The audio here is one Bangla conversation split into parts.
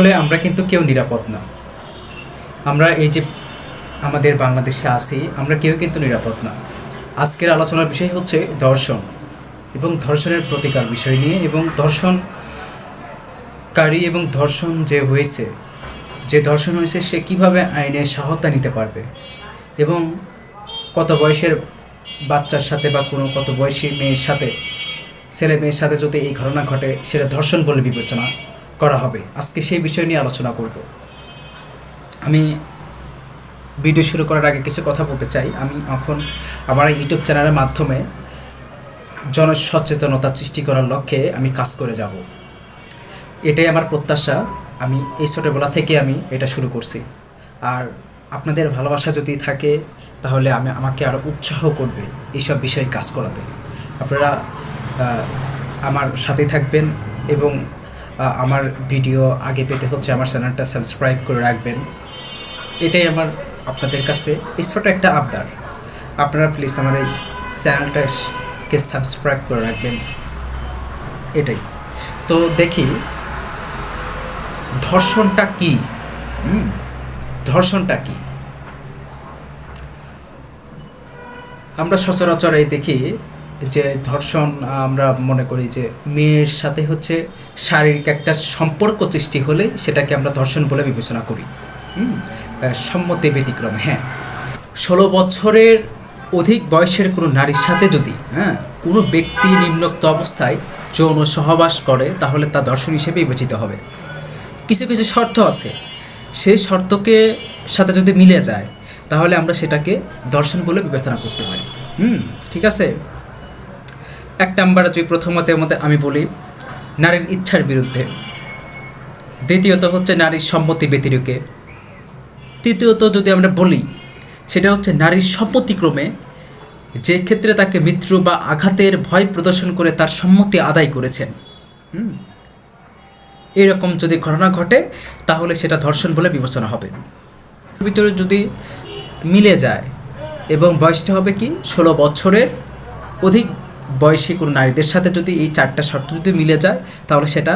আসলে আমরা কিন্তু কেউ নিরাপদ না। আমরা এই যে আমাদের বাংলাদেশে আছি, আমরা কেউ কিন্তু নিরাপদ না। আজকের আলোচনার বিষয় হচ্ছে ধর্ষণ এবং ধর্ষণের প্রতিকার বিষয় নিয়ে এবং ধর্ষণকারী এবং ধর্ষণ যে হয়েছে, যে ধর্ষণ হয়েছে সে কীভাবে আইনের সহায়তা নিতে পারবে এবং কত বয়সের বাচ্চার সাথে বা কোনো কত বয়সী মেয়ের সাথে, ছেলে মেয়ের সাথে যদি এই ঘটনা ঘটে, সেটা ধর্ষণ বলে বিবেচনা করা হবে। আজকে সেই বিষয় নিয়ে আলোচনা করব। আমি ভিডিও শুরু করার আগে কিছু কথা বলতে চাই। আমি এখন আমার ইউটিউব চ্যানেলের মাধ্যমে জনসচেতনতা সৃষ্টি করার লক্ষ্যে আমি কাজ করে যাব। এটাই আমার প্রত্যাশা। আমি এই ছোটোবেলা থেকে আমি এটা শুরু করছি। আর আপনাদের ভালোবাসা যদি থাকে, তাহলে আমি, আমাকে আরও উৎসাহ করবে এইসব বিষয়ে কাজ করাতে। আপনারা আমার সাথে থাকবেন এবং আমার ভিডিও আগে পেতে হচ্ছে আমার চ্যানেলটা সাবস্ক্রাইব করে রাখবেন। এটাই আমার আপনাদের কাছে এই ছোটো একটা আবদার। আপনারা প্লিজ আমার এই চ্যানেলটাকে সাবস্ক্রাইব করে রাখবেন। এটাই। তো দেখি, ধর্ষণটা কি? ধর্ষণটা কি? আমরা সচরাচর এই দেখি যে ধর্ষণ আমরা মনে করি যে মেয়ের সাথে হচ্ছে শারীরিক একটা সম্পর্ক সৃষ্টি হলে সেটাকে আমরা ধর্ষণ বলে বিবেচনা করি। হুম? সম্মতি ব্যতিক্রমে হ্যাঁ। ষোলো বছরের অধিক বয়সের কোনো নারীর সাথে যদি হ্যাঁ কোনো ব্যক্তি নিম্নোক্ত অবস্থায় যৌন সহবাস করে, তাহলে তা দর্শন হিসেবে বিবেচিত হবে। কিছু কিছু শর্ত আছে। সেই শর্তকে সাথে যদি মিলে যায়, তাহলে আমরা সেটাকে দর্শন বলে বিবেচনা করতে পারি। হুম? ঠিক আছে? এক নাম্বার যদি প্রথমতের মধ্যে আমি বলি, নারীর ইচ্ছার বিরুদ্ধে। দ্বিতীয়ত হচ্ছে নারীর সম্মতি ব্যতিরেকে। তৃতীয়ত যদি আমরা বলি, সেটা হচ্ছে নারীর সম্মতিক্রমে যে ক্ষেত্রে তাকে মৃত্যু বা আঘাতের ভয় প্রদর্শন করে তার সম্মতি আদায় করেছেন। এরকম যদি ঘটনা ঘটে, তাহলে সেটা ধর্ষণ বলে বিবেচনা হবে। ভিতরে যদি মিলে যায় এবং বয়সটা হবে কি, ষোলো বছরের, অধিক বয়সী কোনো নারীদের সাথে যদি এই চারটা শর্ত যদি মিলে যায়, তাহলে সেটা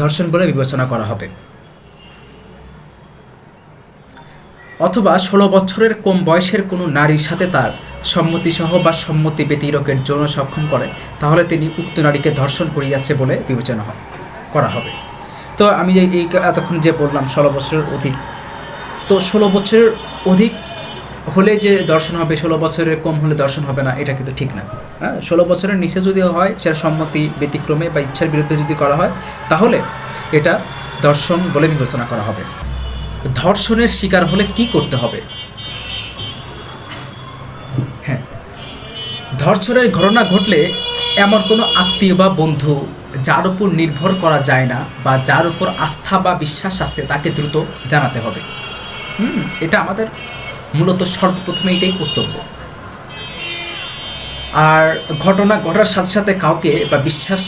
ধর্ষণ বলে বিবেচনা করা হবে। অথবা ষোলো বছরের কম বয়সের কোনো নারীর সাথে তার সম্মতিসহ বা সম্মতি ব্যতিরকের যৌন সক্ষম করে, তাহলে তিনি উক্ত নারীকে ধর্ষণ করিয়াছে বলে বিবেচনা করা হবে। তো আমি এই এতক্ষণ যে বললাম ষোলো বছরের অধিক, তো ষোলো বছরের অধিক হলে যে দর্শন হবে, ষোলো বছরের কম হলে দর্শন হবে না, এটা কিন্তু ঠিক না। হ্যাঁ ষোলো বছরের নিচে যদি হয়, সেটা সম্মতি ব্যতিক্রমে বা ইচ্ছার বিরুদ্ধে যদি করা হয়, তাহলে এটা দর্শন বলে বিবেচনা করা হবে। ধর্ষণের শিকার হলে কি করতে হবে? হ্যাঁ ধর্ষণের ঘটনা ঘটলে এমন কোনো আত্মীয় বা বন্ধু যার উপর নির্ভর করা যায় না বা যার উপর আস্থা বা বিশ্বাস আছে, তাকে দ্রুত জানাতে হবে। হুম, এটা আমাদের মূলত সর্বপ্রথমে এটাই কর্তব্য। আর ঘটনা ঘটার সাথে সাথে কাউকে বা বিশ্বাস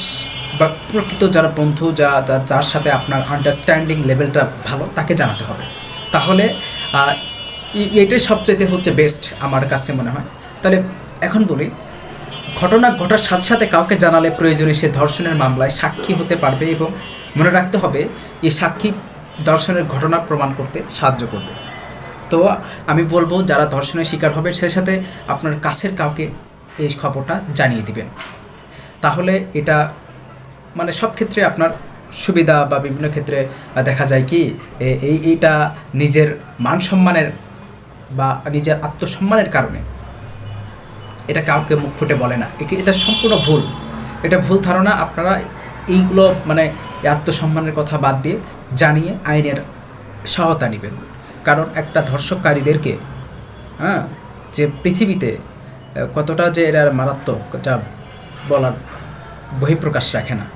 বা প্রকৃত যারা বন্ধু, যা যার সাথে আপনার আন্ডারস্ট্যান্ডিং লেভেলটা ভালো, তাকে জানাতে হবে। তাহলে এটাই সবচেয়ে হচ্ছে বেস্ট আমার কাছে মনে হয়। তাহলে এখন বলি, ঘটনা ঘটার সাথে সাথে কাউকে জানালে প্রয়োজনে সে ধর্ষণের মামলায় সাক্ষী হতে পারবে এবং মনে রাখতে হবে এই সাক্ষী ধর্ষণের ঘটনা প্রমাণ করতে সাহায্য করবে। তো আমি বলব, যারা ধর্ষণের শিকার হবে সে সাথে আপনার কাছের কাউকে এই খবরটা জানিয়ে দিবেন। তাহলে এটা মানে সব ক্ষেত্রে আপনার সুবিধা বা বিভিন্ন ক্ষেত্রে দেখা যায় কি এই, এইটা নিজের মান সম্মানের বা নিজের আত্মসম্মানের কারণে। এটা কাউকে মুখ ফুটে বলে না। এটা সম্পূর্ণ ভুল। এটা ভুল ধারণা আপনারা এইগুলো মানে আত্মসম্মানের কথা বাদ দিয়ে জানিয়ে আইনের সহায়তা নেবেন। কারণ একটা ধর্ষককারীদেরকে হ্যাঁ যে পৃথিবীতে কতটা যে এরা মারাত্মক, এটা বলার বহিঃপ্রকাশ রাখে না।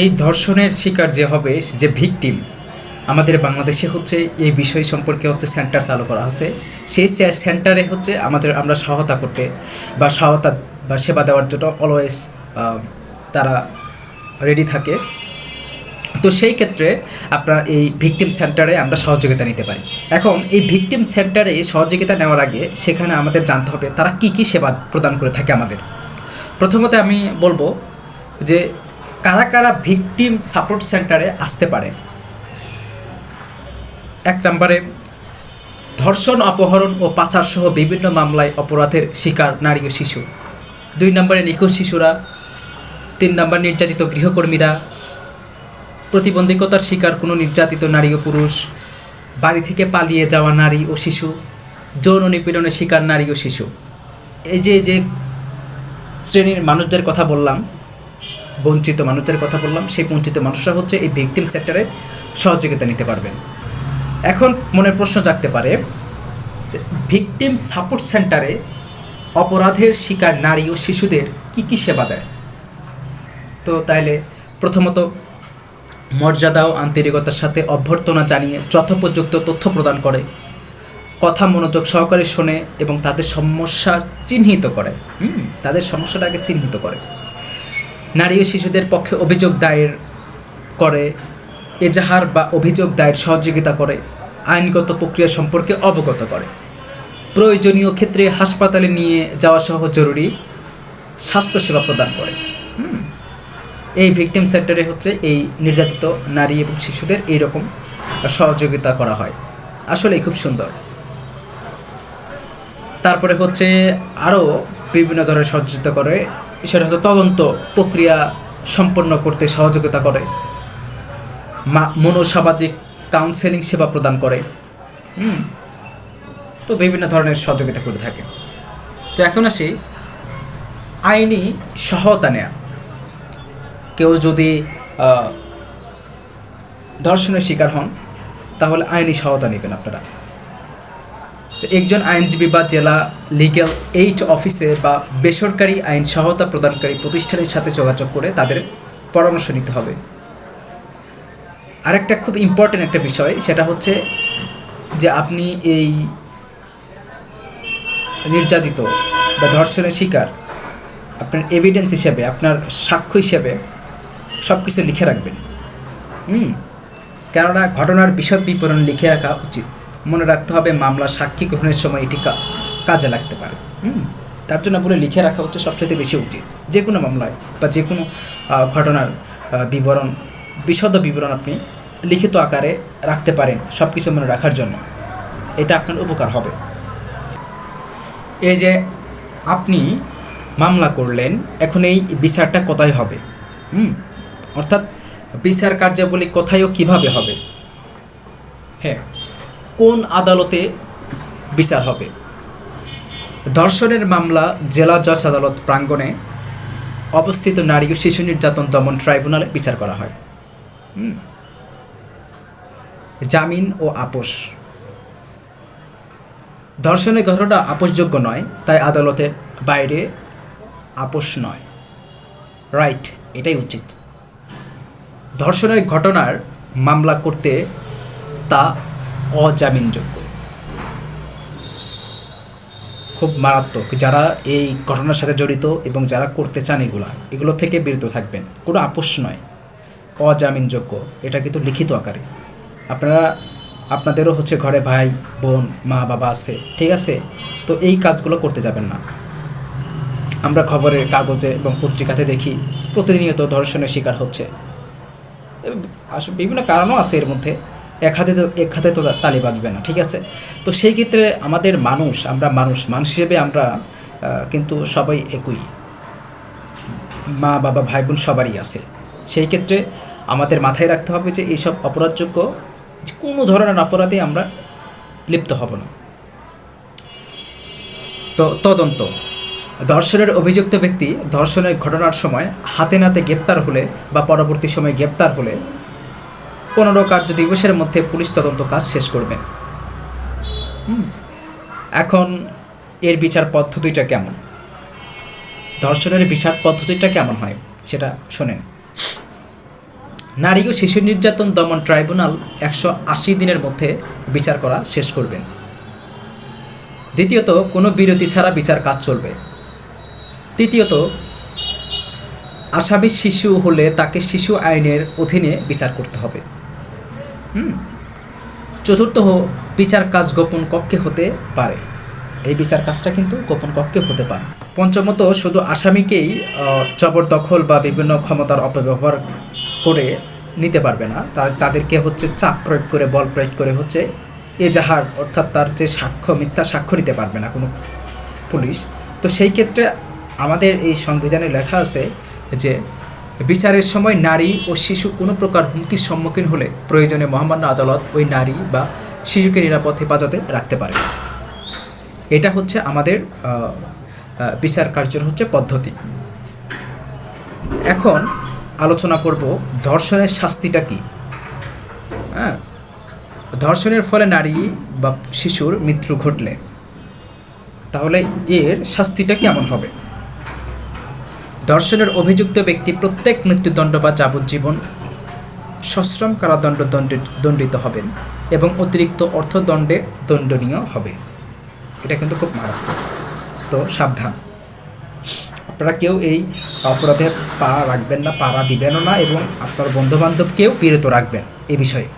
এই ধর্ষণের শিকার যে হবে, যে ভিকটিম, আমাদের বাংলাদেশে হচ্ছে এই বিষয় সম্পর্কে হচ্ছে সেন্টার চালু করা আছে সেই সেন্টারে হচ্ছে আমাদের আমরা সহায়তা করতে বা সহায়তা বা সেবা দেওয়ার জন্য অলওয়েজ তারা রেডি থাকে। তো সেই ক্ষেত্রে আপনার এই ভিকটিম সেন্টারে আমরা সহযোগিতা নিতে পারি। এখন এই ভিকটিম সেন্টারে সহযোগিতা নেওয়ার আগে সেখানে আমাদের জানতে হবে তারা কি কি সেবা প্রদান করে থাকে আমাদের। প্রথমত আমি বলব যে কারা কারা ভিকটিম সাপোর্ট সেন্টারে আসতে পারে। এক নম্বরে ধর্ষণ, অপহরণ ও পাচার সহ বিভিন্ন মামলায় অপরাধের শিকার নারী ও শিশু। দুই নম্বরে নিখোঁজ শিশুরা। তিন নম্বর নির্যাতিত গৃহকর্মীরা। প্রতিবন্ধকতার শিকার কোনো নির্যাতিত নারী ও পুরুষ, বাড়ি থেকে পালিয়ে যাওয়া নারী ও শিশু, যৌন নিপীড়নের শিকার নারী ও শিশু। এই যে যে শ্রেণির মানুষদের কথা বললাম, বঞ্চিত মানুষদের কথা বললাম, সেই বঞ্চিত মানুষরা হচ্ছে এই ভিকটিম সেক্টরে সহযোগিতা নিতে পারবেন। এখন মনের প্রশ্ন জাগতে পারে ভিকটিম সাপোর্ট সেন্টারে অপরাধের শিকার নারী ও শিশুদের কি কি সেবা দেয়? তো তাইলে প্রথমত মর্যাদা ও আন্তরিকতার সাথে অভ্যর্থনা জানিয়ে যথোপযুক্ত তথ্য প্রদান করে। কথা মনোযোগ সহকারে শোনে এবং তাদের সমস্যা চিহ্নিত করে। তাদের সমস্যাটাকে চিহ্নিত করে। নারী ও শিশুদের পক্ষে অভিযোগ দায়ের করে, এজাহার বা অভিযোগ দায়ের সহযোগিতা করে, আইনগত প্রক্রিয়া সম্পর্কে অবগত করে। প্রয়োজনীয় ক্ষেত্রে হাসপাতালে নিয়ে যাওয়া সহ জরুরি স্বাস্থ্যসেবা প্রদান করে। এই ভিকটিম সেন্টারে হচ্ছে এই নির্যাতিত নারী এবং শিশুদের এইরকম সহযোগিতা করা হয়। আসলেই খুব সুন্দর। তারপরে হচ্ছে আরও বিভিন্ন ধরনের সহযোগিতা করে। সেটা হচ্ছে তদন্ত প্রক্রিয়া সম্পন্ন করতে সহযোগিতা করে। মনোসামাজিক কাউন্সেলিং সেবা প্রদান করে। তো বিভিন্ন ধরনের সহযোগিতা করে থাকে। তো এখন আসি আইনি সহায়তা নেয়া। কেউ যদি ধর্ষণের শিকার হন, তাহলে আইনি সহায়তা নেবেন আপনারা। একজন আইনজীবী বা জেলা লিগ্যাল এইড অফিসে বা বেসরকারি আইন সহায়তা প্রদানকারী প্রতিষ্ঠানের সাথে যোগাযোগ করে তাদের পরামর্শ নিতে হবে। আরেকটা খুব ইম্পর্টেন্ট একটা বিষয়, সেটা হচ্ছে যে আপনি এই নির্যাতিত বা ধর্ষণের শিকার, আপনার এভিডেন্স হিসেবে, আপনার সাক্ষ্য হিসেবে সব কিছু লিখে রাখবেন। হুম? কেননা ঘটনার বিশদ বিবরণ লিখে রাখা উচিত। মনে রাখতে হবে মামলা সাক্ষী গ্রহণের সময় এটি কাজে লাগতে পারে। হুম? তার জন্য বলে লিখে রাখা হচ্ছে সবচেয়ে বেশি উচিত। যে কোনো মামলায় বা যে কোনো ঘটনার বিবরণ, বিশদ বিবরণ আপনি লিখিত আকারে রাখতে পারেন সব কিছু মনে রাখার জন্য। এটা আপনার উপকার হবে। এই যে আপনি মামলা করলেন, এখন এই বিচারটা কোথায় হবে? হুম? অর্থাৎ বিচার কার্যাবলী কোথায় ও কীভাবে হবে? হ্যাঁ কোন আদালতে বিচার হবে? ধর্ষণের মামলা, জেলা জজ আদালত প্রাঙ্গণে অবস্থিত নারী ও শিশু নির্যাতন দমন ট্রাইব্যুনালে বিচার করা হয়। জামিন ও আপোষ। ধর্ষণের ঘটনা আপোষযোগ্য নয়, তাই আদালতের বাইরে আপোষ নয়। রাইট, এটাই উচিত। ধর্ষণের ঘটনার মামলা করতে তা অজামিনযোগ্য। খুব মারাত্মক। যারা এই ঘটনার সাথে জড়িত এবং যারা করতে চান এগুলা, এগুলো থেকে বিরত থাকবেন। কোনো আপোষ নয়। অজামিনযোগ্য। এটা কিন্তু লিখিত আকারে। আপনারা, আপনাদেরও হচ্ছে ঘরে ভাই, বোন, মা, বাবা আছে, ঠিক আছে? তো এই কাজগুলো করতে যাবেন না। আমরা খবরের কাগজে এবং পত্রিকাতে দেখি, প্রতিনিয়ত ধর্ষণের শিকার হচ্ছে। বিভিন্ন কারণও আছে এর মধ্যে। এক হাতে তো এক হাতে তো তালি বাজবে না, ঠিক আছে? তো সেই ক্ষেত্রে আমাদের মানুষ, আমরা মানুষ মানুষ হিসেবে আমরা কিন্তু সবাই একই। মা, বাবা ভাই বোন সবারই আছে। সেই ক্ষেত্রে আমাদের মাথায় রাখতে হবে যে এইসব অপরাধযোগ্য কোনো ধরনের অপরাধে আমরা লিপ্ত হব না। তো তদন্ত। ধর্ষণের অভিযুক্ত ব্যক্তি ধর্ষণের ঘটনার সময় হাতে নাতে গ্রেপ্তার হলে বা পরবর্তী সময়ে গ্রেপ্তার হলে পনেরো কার্য দিবসের মধ্যে পুলিশ তদন্ত কাজ শেষ করবেন হুম। এখন এর বিচার পদ্ধতিটা কেমন? ধর্ষণের বিচার পদ্ধতিটা কেমন হয় সেটা শোনেন। নারী ও শিশু নির্যাতন দমন ট্রাইব্যুনাল একশো আশি দিনের মধ্যে বিচার করা শেষ করবেন। দ্বিতীয়ত, কোনো বিরতি ছাড়া বিচার কাজ চলবে। তৃতীয়ত, আসামি শিশু হলে তাকে শিশু আইনের অধীনে বিচার করতে হবে। হুম? চতুর্থ বিচার কাজ গোপন কক্ষে হতে পারে। এই বিচার কাজটা কিন্তু গোপন কক্ষে হতে পারে। পঞ্চমত, শুধু আসামিকেই জবরদখল বা বিভিন্ন ক্ষমতার অপব্যবহার করে নিতে পারবে না। তাদেরকে হচ্ছে চাপ প্রয়োগ করে, বল প্রয়োগ করে হচ্ছে এজাহার, অর্থাৎ তার যে সাক্ষ্য, মিথ্যা সাক্ষ্য নিতে পারবে না কোনো পুলিশ। তো সেই ক্ষেত্রে আমাদের এই সংবিধানে লেখা আছে যে, বিচারের সময় নারী ও শিশু কোনো প্রকার হুমকির সম্মুখীন হলে প্রয়োজনে মহামান্য আদালত ওই নারী বা শিশুকে নিরাপদ হেফাজতে রাখতে পারে। এটা হচ্ছে আমাদের বিচার কার্যের হচ্ছে পদ্ধতি। এখন আলোচনা করব ধর্ষণের শাস্তিটা কি? হ্যাঁ ধর্ষণের ফলে নারী বা শিশুর মৃত্যু ঘটলে। তাহলে এর শাস্তিটা কেমন হবে? ধর্ষণের অভিযুক্ত ব্যক্তি প্রত্যেক মৃত্যুদণ্ড বা যাবজ্জীবন সশ্রম কারাদণ্ড দণ্ডি- দণ্ডিত হবেন এবং অতিরিক্ত অর্থদণ্ডে দণ্ডনীয় হবে। এটা কিন্তু খুব মারাত্মক। তো সাবধান। আপনারা কেউ এই অপরাধে পা রাখবেন না পাড়া দিবেনও না এবং আপনার বন্ধুবান্ধবকেও বিরত রাখবেন এ বিষয়ে।